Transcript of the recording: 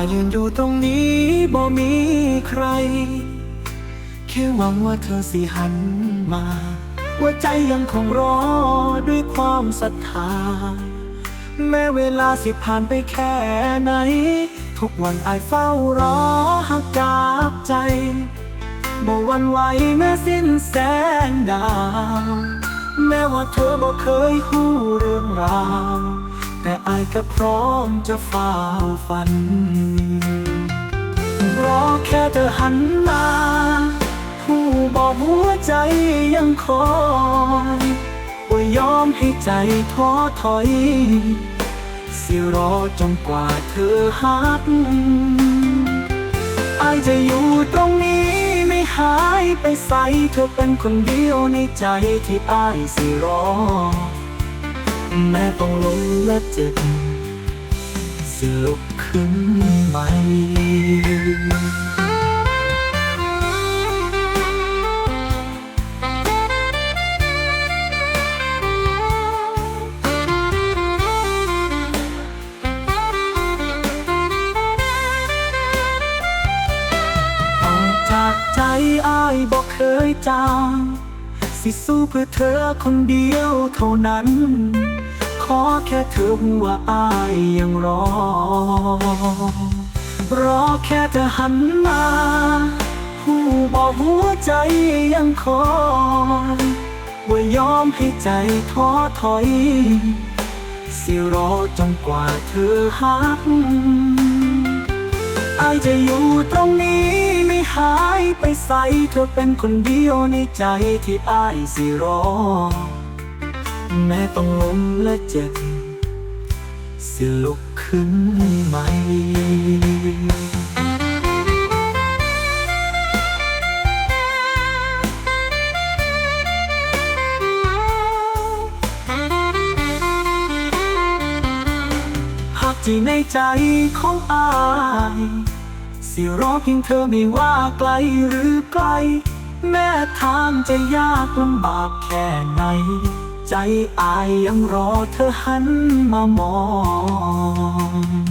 ายืนอยู่ตรงนี้บ่มีใคร แค่หวังว่าเธอสิหันมาหัวใจยังคงรอด้วยความศรัทธา แม้เวลาสิผ่านไปแค่ไหน ทุกวันไอเฝ้ารอหักจากใจบ่วันไหวแม้สิ้นแสงดาว แม้ว่าเธอบ่เคยหู้เรื่องราว อายก็พร้อมจะฝ่าฟัน รอแค่เธอหันมา ผู้บอกหัวใจยังคอยว่ายอมให้ใจท้อถอย สิรอจนกว่าเธอหักอายจะอยู่ตรงนี้ไม่หายไปใสเธอเป็นคนเดียวในใจที่อายสิรอ แม้ต้องล้มและเจ็บสิลุกขึ้นใหม่ออกจากใจอายบอกเคยจาง สิสู้เพื่อเธอคนเดียวเท่านั้น อแค่เธอว่าอายยังรอ รอแค่เธอหันมาผู้บอกหัวใจยังคอยว่ายอมให้ใจท้อถอย สิรอจนกว่าเธอหักอายจะอยู่ตรงนี้ไม่หายไปใสเธอเป็นคนเดียวในใจที่อายสิรอ แม้ต้องล้มและเจ็บสิลุกขึ้นใหม่หากที่ในใจของอายสิรอเพียงเธอไม่ว่าไกลหรือไกล แม้ทางจะยากลำบากแค่ไหน ใจอายยังรอเธอหันมามอง